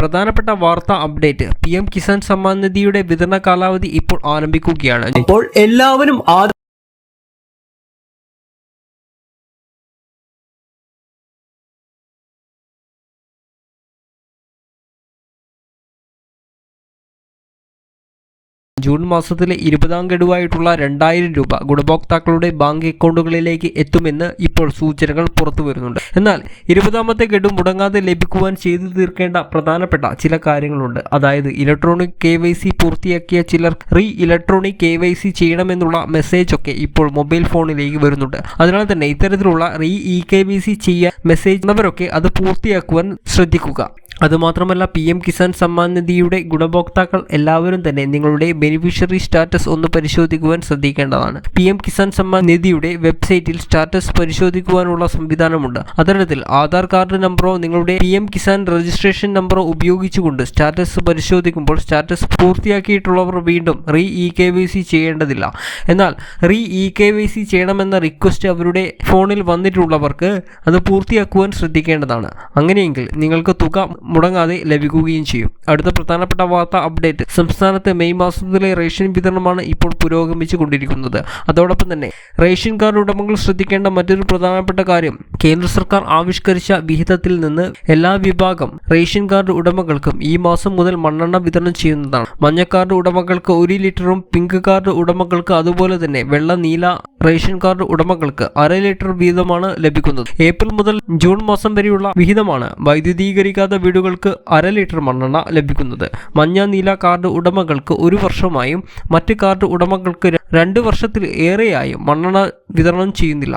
പ്രധാനപ്പെട്ട വാർത്ത update. P M Kisan Samman നിധിയുടെ വിതരണ കാലാവധി ഇപ്പോൾ ആരംഭിക്കുകയാണ്. അപ്പോൾ എല്ലാവരും ജൂൺ മാസത്തിലെ ഇരുപതാം ഗഡുവായിട്ടുള്ള രണ്ടായിരം രൂപ ഗുണഭോക്താക്കളുടെ ബാങ്ക് അക്കൗണ്ടുകളിലേക്ക് എത്തുമെന്ന് ഇപ്പോൾ സൂചനകൾ പുറത്തു വരുന്നുണ്ട്. എന്നാൽ ഇരുപതാമത്തെ ഗഡു മുടങ്ങാതെ ലഭിക്കുവാൻ ചെയ്തു തീർക്കേണ്ട പ്രധാനപ്പെട്ട ചില കാര്യങ്ങളുണ്ട്. അതായത് ഇലക്ട്രോണിക് കെ വൈ സി പൂർത്തിയാക്കിയ ചിലർ re electronic K Y C ചെയ്യണമെന്നുള്ള മെസ്സേജ് ഒക്കെ ഇപ്പോൾ മൊബൈൽ ഫോണിലേക്ക് വരുന്നുണ്ട്. അതിനാൽ തന്നെ ഇത്തരത്തിലുള്ള re E K Y C ചെയ്യാൻ മെസ്സേജ് ഉള്ളവരൊക്കെ അത് പൂർത്തിയാക്കുവാൻ ശ്രദ്ധിക്കുക. അതുമാത്രമല്ല പി എം കിസാൻ സമ്മാൻ നിധിയുടെ ഗുണഭോക്താക്കൾ എല്ലാവരും തന്നെ നിങ്ങളുടെ ബെനിഫിഷ്യറി സ്റ്റാറ്റസ് ഒന്ന് പരിശോധിക്കുവാൻ ശ്രദ്ധിക്കേണ്ടതാണ്. പി എം കിസാൻ സമ്മാൻ നിധിയുടെ വെബ്സൈറ്റിൽ സ്റ്റാറ്റസ് പരിശോധിക്കുവാനുള്ള സംവിധാനമുണ്ട്. അത്തരത്തിൽ ആധാർ കാർഡ് നമ്പറോ നിങ്ങളുടെ പി എം കിസാൻ രജിസ്ട്രേഷൻ നമ്പറോ ഉപയോഗിച്ചുകൊണ്ട് സ്റ്റാറ്റസ് പരിശോധിക്കുമ്പോൾ സ്റ്റാറ്റസ് പൂർത്തിയാക്കിയിട്ടുള്ളവർ വീണ്ടും re E K Y C ചെയ്യേണ്ടതില്ല. എന്നാൽ re E K Y C ചെയ്യണമെന്ന റിക്വസ്റ്റ് അവരുടെ ഫോണിൽ വന്നിട്ടുള്ളവർക്ക് അത് പൂർത്തിയാക്കുവാൻ ശ്രദ്ധിക്കേണ്ടതാണ്. അങ്ങനെയെങ്കിൽ നിങ്ങൾക്ക് തുക മുടങ്ങാതെ ലഭിക്കുകയും ചെയ്യും. അടുത്ത പ്രധാനപ്പെട്ട വാർത്ത അപ്ഡേറ്റ്. സംസ്ഥാനത്ത് മെയ് മാസത്തിലെ റേഷൻ വിതരണമാണ് ഇപ്പോൾ പുരോഗമിച്ചു കൊണ്ടിരിക്കുന്നത് അതോടൊപ്പം തന്നെ റേഷൻ കാർഡ് ഉടമകൾ ശ്രദ്ധിക്കേണ്ട മറ്റൊരു പ്രധാനപ്പെട്ട കാര്യം കേന്ദ്ര സർക്കാർ ആവിഷ്കരിച്ച വിഹിതത്തിൽ നിന്ന് എല്ലാ വിഭാഗം റേഷൻ കാർഡ് ഉടമകൾക്കും ഈ മാസം മുതൽ മണ്ണെണ്ണ വിതരണം ചെയ്യുന്നതാണ്. മഞ്ഞ കാർഡ് ഉടമകൾക്ക് ഒരു ലിറ്ററും പിങ്ക് കാർഡ് ഉടമകൾക്ക് അതുപോലെ തന്നെ വെള്ള നീല റേഷൻ കാർഡ് ഉടമകൾക്ക് അര ലിറ്റർ വീതമാണ് ലഭിക്കുന്നത്. ഏപ്രിൽ മുതൽ ജൂൺ മാസം വരെയുള്ള വിഹിതമാണ്. വൈദ്യുതീകരിക്കാത്ത വീടുകൾക്ക് അര ലിറ്റർ മണ്ണെണ്ണ ലഭിക്കുന്നത്. മഞ്ഞ നീല കാർഡ് ഉടമകൾക്ക് ഒരു വർഷമായും മറ്റ് കാർഡ് ഉടമകൾക്ക് രണ്ട് വർഷത്തിൽ ഏറെയായും മണ്ണെണ്ണ വിതരണം ചെയ്യുന്നില്ല.